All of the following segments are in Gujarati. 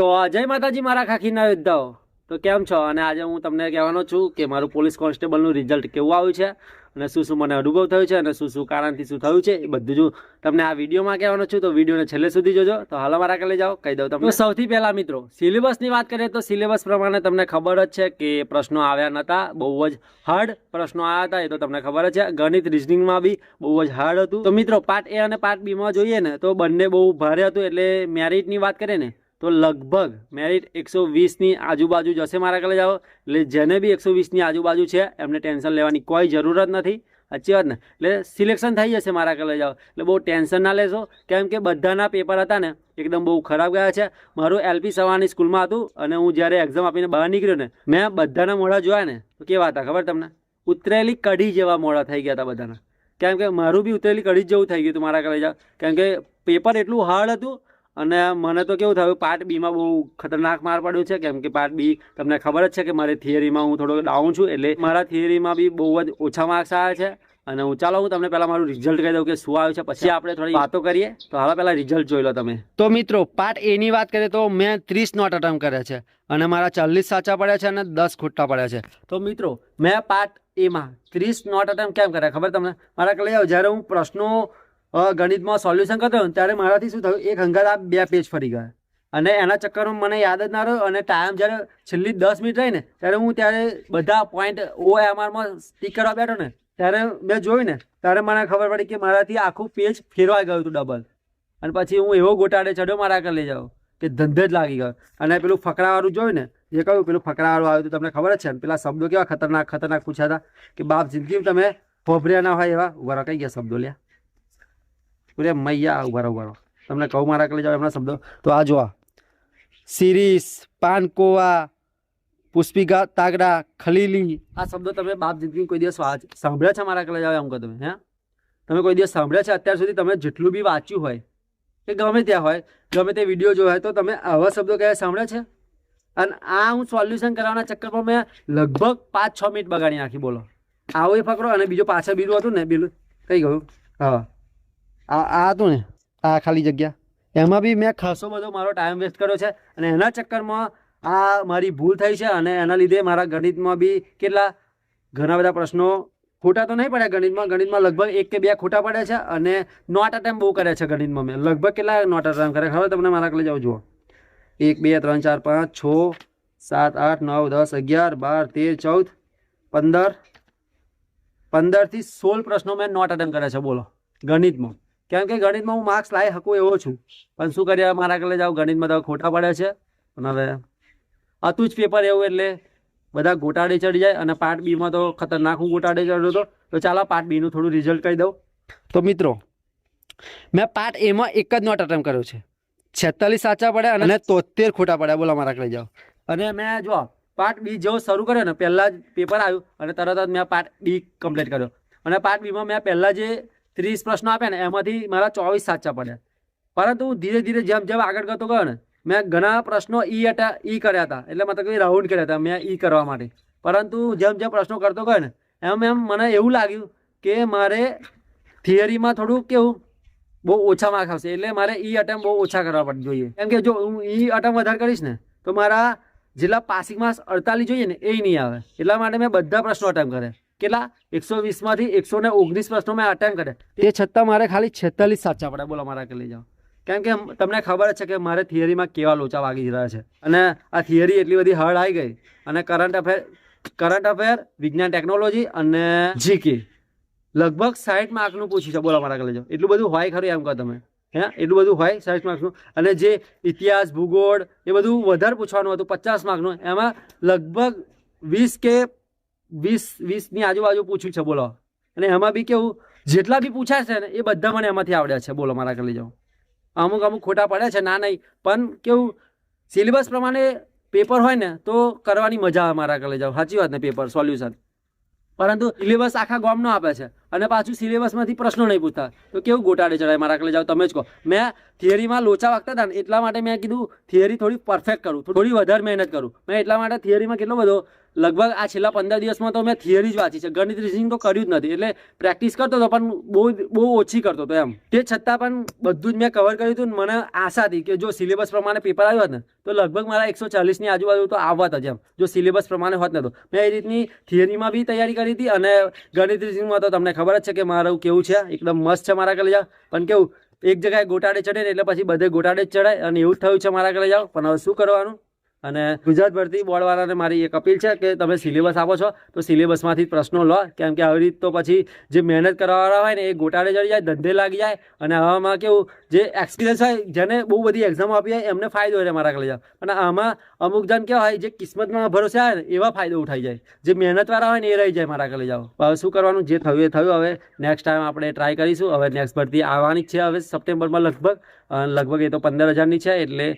તો જય માતાજી મારા ખાખીના યોદ્ધાઓ. તો કેમ છો? અને આજે હું તમને કહેવાનો છું કે મારું પોલીસ કોન્સ્ટેબલનું રિઝલ્ટ કેવું આવ્યું છે અને શું શું મને અનુભવ થયો છે અને શું શું કારણથી શું થયું છે એ બધું જ તમને આ વિડીયોમાં કહેવાનો છું. તો વિડીયોને છેલ્લે સુધી જોજો. તો હાલો મારા કાલે જાઓ. કહી દઉં તમને. સૌથી પહેલાં મિત્રો, સિલેબસની વાત કરીએ તો સિલેબસ પ્રમાણે તમને ખબર જ છે કે પ્રશ્નો આવ્યા નહોતા બહુ જ હાર્ડ પ્રશ્નો આવ્યા હતા, એ તો તમને ખબર જ છે. ગણિત રિઝનિંગમાં બી બહુ જ હાર્ડ હતું. તો મિત્રો પાર્ટ એ અને પાર્ટ બીમાં જોઈએ ને, તો બંને બહુ ભારે હતું, એટલે મેરિટની વાત કરીએ ને તો લગભગ મેરિટ એકસો વીસની આજુબાજુ જશે મારા કલે જાઓ. એટલે જેને બી એકસો વીસની આજુબાજુ છે, એમને ટેન્શન લેવાની કોઈ જરૂરત નથી. સાચી વાત ને? એટલે સિલેક્શન થઈ જશે મારા કલે જાઓ. એટલે બહુ ટેન્શન ના લેશો. કેમ કે બધાના પેપર હતા ને, એકદમ બહુ ખરાબ ગયા છે. મારું એલપી સવારની સ્કૂલમાં હતું અને હું જ્યારે એક્ઝામ આપીને બહાર નીકળ્યો ને, મેં બધાના મોડા જોયા ને, તો કેવા હતા ખબર તમને? ઉતરેલી કઢી જેવા મોડા થઈ ગયા હતા બધાના. કેમ કે મારું બી ઉતરેલી કઢી જ જેવું થઈ ગયું હતું મારા કલે જાઓ. કેમ કે પેપર એટલું હાર્ડ હતું અને મને તો કેવું થયું પાર્ટ બીમાં બહુ ખતરનાક માર પડ્યું છે કેમ કે પાર્ટ બી તમને ખબર જ છે કે મારી થિયરીમાં હું થોડો ડાઉન છું એટલે મારા થિયરીમાં બી બહુ જ ઓછા માર્ક્સ આવ્યા છે. અને હું ચાલો હું તમને પહેલાં મારું રિઝલ્ટ કહી દઉં કે શું આવ્યું છે પછી આપણે થોડી વાતો કરીએ. તો હાલ પહેલાં રિઝલ્ટ જોઈ લો તમે. તો મિત્રો પાર્ટ એની વાત કરીએ તો મેં ત્રીસ નોટ અટેમ્પ કર્યા છે અને મારા ચાલીસ સાચા પડ્યા છે અને દસ ખોટા પડ્યા છે. તો મિત્રો મેં પાર્ટ એમાં ત્રીસ નોટ અટેમ્પ કેમ કર્યા ખબર તમને? મારા કહી જાઓ જ્યારે હું પ્રશ્નો ગણિતમાં સોલ્યુશન કરતો હતો ત્યારે મારાથી શું થયું? એક હંગાત આ બે પેજ ફરી ગયા. અને એના ચક્કરમાં મને યાદ જ ના રહ્યો અને ટાઈમ જ્યારે છેલ્લી દસ મિનિટ રહી ને ત્યારે હું ત્યારે બધા પોઈન્ટ ઓ એમઆરમાં સ્ટીક કરવા બેઠો ને ત્યારે મેં જોયું ને, ત્યારે મને ખબર પડી કે મારાથી આખું પેજ ફેરવાઈ ગયું હતું ડબલ અને પછી હું એવો ગોટાડે ચડ્યો, મારા આગળ લઈ જાઉં કે ધંધે જ લાગી ગયો. અને પેલું ફકરાવાળું જોયું ને, જે કહ્યું, પેલું ફકરાવાળું આવ્યું હતું, તમને ખબર જ છે ને, પેલા શબ્દો કેવા ખતરનાક ખતરનાક પૂછ્યા હતા કે, બાપ, જિંદગીમાં તમે ફોભર્યા ના હોય એવા? વરા કઈ ગયા શબ્દો લ્યા? પૂરે મૈયા, ઊભા ઊભા તમને કહું મારા કલે જાઓ એમના શબ્દો. તો આ જોવા સિરીસ, પાનકોવા, પુષ્પિકા, તાગડા, ખલીલી. આ શબ્દો તમે બાપ જિંદગી કોઈ દિવસ સાંભળ્યા છે મારા કલે જાઓ એમ કહો તમે, હે? તમે કોઈ દિવસ સાંભળ્યા છે અત્યાર સુધી તમે જેટલું બી વાંચ્યું હોય, કે ગમે ત્યાં હોય, ગમે તે વીડિયો જોયો હોય, તો તમે આવા શબ્દો કયા સાંભળ્યા છે? અને આ હું સોલ્યુશન કરવાના ચક્કરમાં મેં લગભગ પાંચ છ મિનિટ બગાડી નાખી, બોલો. આવો એ ફકરો અને બીજો પાછળ બીજું હતું ને, બીજું, કઈ ગયું? હા. આ આ હતું ને, આ ખાલી જગ્યા. એમાં બી મેં ખાસો બધો મારો ટાઈમ વેસ્ટ કર્યો છે અને એના ચક્કરમાં આ મારી ભૂલ થઈ છે અને એના લીધે મારા ગણિતમાં બી કેટલા, ઘણા બધા પ્રશ્નો ખોટા તો નહીં પડ્યા ગણિતમાં. ગણિતમાં લગભગ એક કે બે ખોટા પડ્યા છે અને નોટ અટેમ્પ બહુ કર્યા છે ગણિતમાં મેં. લગભગ કેટલા નોટ અટેમ્પ કર્યા ખબર તમને મારા કલે જાઓ જુઓ. એક, બે, ત્રણ, ચાર, પાંચ, છ, સાત, આઠ, નવ, દસ, અગિયાર, બાર, તેર, ચૌદ, પંદર. પંદરથી સોળ પ્રશ્નો મેં નોટ અટેમ્પ કર્યા છે, બોલો. ગણિતમાં. કેમ કે ગણિતમાં હું માર્ક્સ લાવી શકું એવો છું. પણ શું કરીએ મારા કલે જાઓ ગણિતમાં તો ખોટા પડે છે. અને હવે હતું જ પેપર એવું એટલે બધા ગોટાડે ચડી જાય અને પાર્ટ બીમાં તો ખતરનાક હું ગોટાડે ચડ્યો હતો તો ચાલો પાર્ટ બીનું થોડું રિઝલ્ટ કહી દઉં. તો મિત્રો મેં પાર્ટ એમાં એક જ નોટ અટેમ્પ કર્યો છે. છેતાલીસ સાચા પડ્યા અને તોતેર ખોટા પડ્યા. બોલો મારા કલે જાઓ. અને મેં જો પાર્ટ બી જેવો શરૂ કર્યો ને પહેલાં જ પેપર આવ્યું અને તરત જ મેં પાર્ટ બી કમ્પ્લીટ કર્યો. અને પાર્ટ બીમાં મેં પહેલાં જે ત્રીસ પ્રશ્નો આપ્યા ને, એમાંથી મારા ચોવીસ સાચા પડ્યા. પરંતુ હું ધીરે ધીરે જેમ જેમ આગળ કરતો ગયો ને, મેં ઘણા પ્રશ્નો ઈ હતા ઈ કર્યા હતા. એટલે મતલબ કે રાઉન્ડ કર્યા હતા, મેં ઈ કરવા માટે. પરંતુ જેમ જેમ પ્રશ્નો કરતો ગયો ને, એમ એમ મને એવું લાગ્યું કે મારે થિયરીમાં થોડું કેવું, બહુ ઓછા માર્ક આવશે. એટલે મારે ઈ અટેમ્પ બહુ ઓછા કરવા પડે, જોઈએ. કેમ કે જો હું ઈ અટેમ્પ વધારે કરીશ ને, તો મારા જેટલા પાસિંગ માર્ક્સ અડતાલીસ જોઈએ ને, એ નહીં આવે. એટલા માટે મેં બધા પ્રશ્નો અટેમ્પ કર્યા. કેટલા? એકસો વીસમાંથી એકસો ને ઓગણીસ પ્રશ્નો મેં અટેમ્પ કર્યા. તે છતાં મારે ખાલી છેતાલીસ સાચા પડે બોલો મારા કે લઈ જાઓ. કેમ કે તમને ખબર જ છે કે મારે થિયરીમાં કેવા લોચા વાગી રહ્યા છે. અને આ થિયરી એટલી બધી હળ આવી ગઈ. અને કરંટ અફેર કરંટ અફેર વિજ્ઞાન ટેકનોલોજી અને જીકે લગભગ સાઠ માર્કનું પૂછ્યું છે. બોલો મારા કલેજો જાઓ. એટલું બધું હોય ખરું એમ કહો તમે. હે? એટલું બધું હોય સાઠ માર્ક્સનું અને જે ઇતિહાસ ભૂગોળ એ બધું વધારે પૂછવાનું હતું પચાસ માર્કનું એમાં લગભગ વીસ કે વીસ, વીસની આજુબાજુ પૂછ્યું છે, બોલો. અને એમાં બી કેવું, જેટલા બી પૂછાય છે ને, એ બધા મને એમાંથી આવડ્યા છે. બોલો, મારા કરી જાઓ. અમુક અમુક ખોટા પડ્યા છે, ના નહીં. પણ કેવું, સિલેબસ પ્રમાણે પેપર હોય ને, તો કરવાની મજા આવે મારા કરી જાઓ. સાચી વાત ને, પેપર, સોલ્યુશન. પરંતુ સિલેબસ આખા ગોમનો આપે છે. અને પાછું સિલેબસમાંથી પ્રશ્નો નહીં પૂછતા. તો કેવું ગોટાડે ચડાય મારા કરી જાઓ, તમે જ કહો. મેં થિયરીમાં લોચા વાગતા હતા ને, એટલા માટે મેં કીધું, થિયરી થોડી પરફેક્ટ કરું. થોડી વધારે મહેનત કરું. મેં એટલા માટે થિયરીમાં કેટલો બધો લગભગ આ છેલ્લા પંદર દિવસમાં તો મેં થિયરી જ વાંચી છે. ગણિત રીઝિંગ તો કર્યું જ નથી. એટલે પ્રેક્ટિસ કરતો હતો, પણ બહુ બહુ ઓછી કરતો હતો એમ. તે છતાં પણ બધું જ મેં કવર કર્યું હતું મને આશા હતી કે જો સિલેબસ પ્રમાણે પેપર આવ્યો હોત ને, તો લગભગ મારા એકસો ચાલીસની આજુબાજુ તો આવત જ એમ. જો સિલેબસ પ્રમાણે હોત ને તો. મેં એ રીતની થિયરીમાં બી તૈયારી કરી હતી અને ગણિત રીઝિંગમાં તો તમને ખબર જ છે કે મારું કેવું છે. એકદમ મસ્ત છે મારા કલેજા પણ કેવું, એક જગ્યાએ ગોટાડે ચડે એટલે પછી બધે ગોટાડે જ ચડાય અને એવું જ થયું છે મારા કલેજા પણ હવે શું કરવાનું? અને ગુજરાત ભરતી બોર્ડવાળાને મારી એક અપીલ છે કે તમે સિલેબસ આપો છો, તો સિલેબસમાંથી પ્રશ્નો લો. કેમ કે આવી રીત તો પછી જે મહેનત કરવાવાળા હોય ને, એ ગોટાળે ચડી જાય, ધંધે લાગી જાય અને આવામાં કેવું, જે એક્સપિરિયન્સ હોય, જેને બહુ બધી એક્ઝામો આપી હોય, એમને ફાયદો રહે મારા કલેજા અને આમાં અમુક જણ કેવા હોય, જે કિસ્મતમાં ભરોસે આવે ને, એવા ફાયદો ઉઠાઈ જાય. જે મહેનતવાળા હોય ને, એ રહી જાય મારા કલેજાઓ હવે શું કરવાનું? જે થયું એ થયું. હવે નેક્સ્ટ ટાઈમ આપણે ટ્રાય કરીશું. હવે નેક્સ્ટ ભરતી આવવાની છે. હવે સપ્ટેમ્બરમાં લગભગ લગભગ એ તો પંદર હજારની છે, એટલે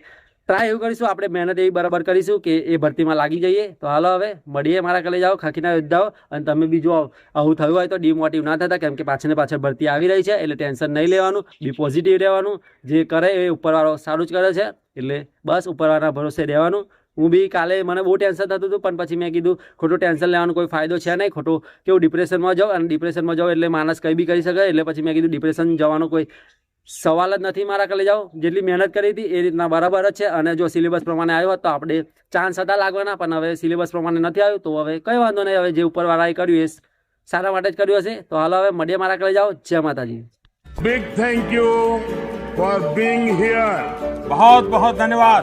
ટ્રાય એવું કરીશું, આપણે મહેનત એવી બરાબર કરીશું કે એ ભરતીમાં લાગી જઈએ. તો હાલો હવે, મળીએ મારા કલે જાઓ, ખાખીના યોદ્ધાઓ અને તમે બી જો આવું થયું હોય તો ડિમોટિવ ના થતા, કેમ કે પાછળ ને પાછળ ભરતી આવી રહી છે, એટલે ટેન્શન નહીં લેવાનું. બી પોઝિટિવ રહેવાનું. જે કરે એ ઉપરવાળો સારું જ કરે છે. એટલે બસ ઉપરવાળાના ભરોસે રહેવાનું. હું બી કાલે મને બહુ ટેન્શન થતું હતું, પણ પછી મેં કીધું, ખોટું ટેન્શન લેવાનું કોઈ ફાયદો છે નહીં. ખોટું કેવું ડિપ્રેશનમાં જાઉં અને ડિપ્રેશનમાં જાઉં એટલે માણસ કંઈ બી કરી શકે, એટલે પછી મેં કીધું ડિપ્રેશન જવાનો કોઈ સવાલ જ નથી મારા કલેજાઓ જેટલી મહેનત કરી હતી એ રીતના બરાબર જ છે. અને જો સિલેબસ પ્રમાણે આવ્યો તો આપણે ચાન્સ હતા લાગવાના પણ હવે સિલેબસ પ્રમાણે નથી આવ્યું તો હવે કંઈ વાંધો નહીં. હવે જે ઉપરવાળાએ કર્યું એ સારા માટે જ કર્યું હશે. તો હાલો હવે મળીએ મારા કલેજાઓ જય માતાજી. Big thank you for being here બહુ બહુ ધન્યવાદ